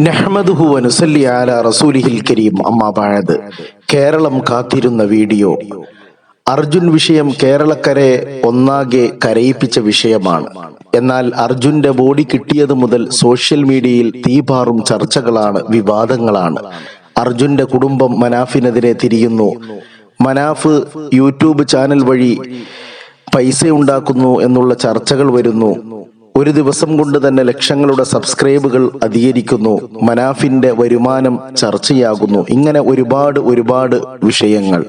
നഹ്മദുഹു റസൂലിഹിൽ കരീം. അമ്മാ ബഅദ് കേരളം കാത്തിരുന്ന വീഡിയോ. അർജുൻ വിഷയം കേരളക്കരെ ഒന്നാകെ കരയിപ്പിച്ച വിഷയമാണ്. എന്നാൽ അർജുന്റെ ബോഡി കിട്ടിയത് മുതൽ സോഷ്യൽ മീഡിയയിൽ തീപാറും ചർച്ചകളാണ് വിവാദങ്ങളാണ്. അർജുന്റെ കുടുംബം മനാഫിനെതിരെ തിരിയുന്നു. മനാഫ് യൂട്യൂബ് ചാനൽ വഴി പൈസ ഉണ്ടാക്കുന്നു എന്നുള്ള ചർച്ചകൾ വരുന്നു. ഒരു ദിവസം കൊണ്ട് തന്നെ ലക്ഷങ്ങളുടെ സബ്സ്ക്രൈബുകൾ അധികരിക്കുന്നു. മനാഫിന്റെ വരുമാനം ചർച്ചയാകുന്നു. ഇങ്ങനെ ഒരുപാട് ഒരുപാട് വിഷയങ്ങൾ.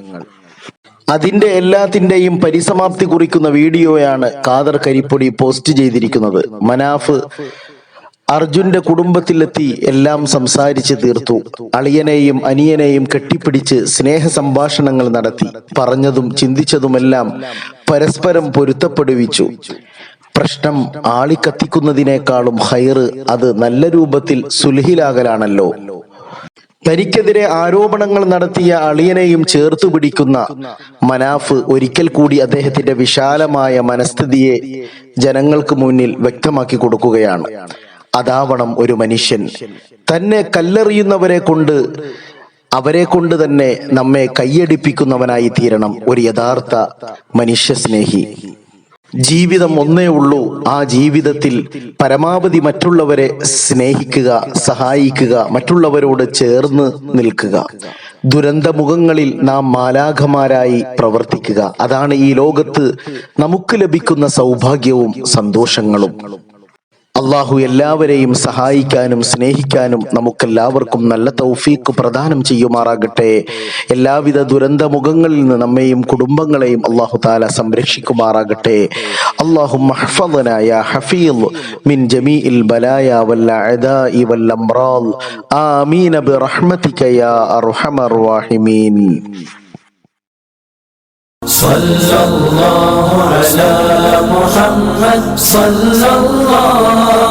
അതിന്റെ എല്ലാത്തിന്റെയും പരിസമാപ്തി കുറിക്കുന്ന വീഡിയോയാണ് കാദർ കരിപ്പൊടി പോസ്റ്റ് ചെയ്തിരിക്കുന്നത്. മനാഫ് അർജുന്റെ കുടുംബത്തിലെത്തി എല്ലാം സംസാരിച്ച് തീർത്തു. അളിയനെയും അനിയനെയും കെട്ടിപ്പിടിച്ച് സ്നേഹ സംഭാഷണങ്ങൾ നടത്തി. പറഞ്ഞതും ചിന്തിച്ചതുമെല്ലാം പരസ്പരം പൊരുത്തപ്പെടുവിച്ചു. പ്രശ്നം ആളിക്കത്തിക്കുന്നതിനേക്കാളും ഹൈറ് അത് നല്ല രൂപത്തിൽ സുലഹിലാകലാണല്ലോ തനിക്കെതിരെ ആരോപണങ്ങൾ നടത്തിയ അളിയനെയും ചേർത്തു പിടിക്കുന്ന മനാഫ് ഒരിക്കൽ കൂടി അദ്ദേഹത്തിന്റെ വിശാലമായ മനസ്ഥിതിയെ ജനങ്ങൾക്ക് മുന്നിൽ വ്യക്തമാക്കി കൊടുക്കുകയാണ്. അതാവണം ഒരു മനുഷ്യൻ. തന്നെ കല്ലെറിയുന്നവരെ കൊണ്ട് അവരെ കൊണ്ട് തന്നെ നമ്മെ കൈയടിപ്പിക്കുന്നവനായി തീരണം ഒരു യഥാർത്ഥ മനുഷ്യസ്നേഹി. ജീവിതം ഒന്നേ ഉള്ളൂ. ആ ജീവിതത്തിൽ പരമാവധി മറ്റുള്ളവരെ സ്നേഹിക്കുക സഹായിക്കുക മറ്റുള്ളവരോട് ചേർന്ന് നിൽക്കുക. ദുരന്തമുഖങ്ങളിൽ നാം മാലാഖമാരായി പ്രവർത്തിക്കുക. അതാണ് ഈ ലോകത്ത് നമുക്ക് ലഭിക്കുന്ന സൗഭാഗ്യവും സന്തോഷങ്ങളും. അള്ളാഹു എല്ലാവരെയും സഹായിക്കാനും സ്നേഹിക്കാനും നമുക്കെല്ലാവർക്കും നല്ല തൗഫീക്ക് പ്രദാനം ചെയ്യുമാറാകട്ടെ എല്ലാവിധ ദുരന്ത മുഖങ്ങളിൽ നിന്ന് നമ്മെയും കുടുംബങ്ങളെയും അള്ളാഹു താല സംരക്ഷിക്കുമാറാകട്ടെ അള്ളാഹു മഹ്ഫദനായ ഹഫീൽ മിൻ ജമീഇൽ ബലായ വല്ല അദാഇ വൽ അംറാൽ ആമീൻ ബിറഹ്മതിക യാ അർഹമർ റഹീമീൻ صلى الله على محمد صلی اللہ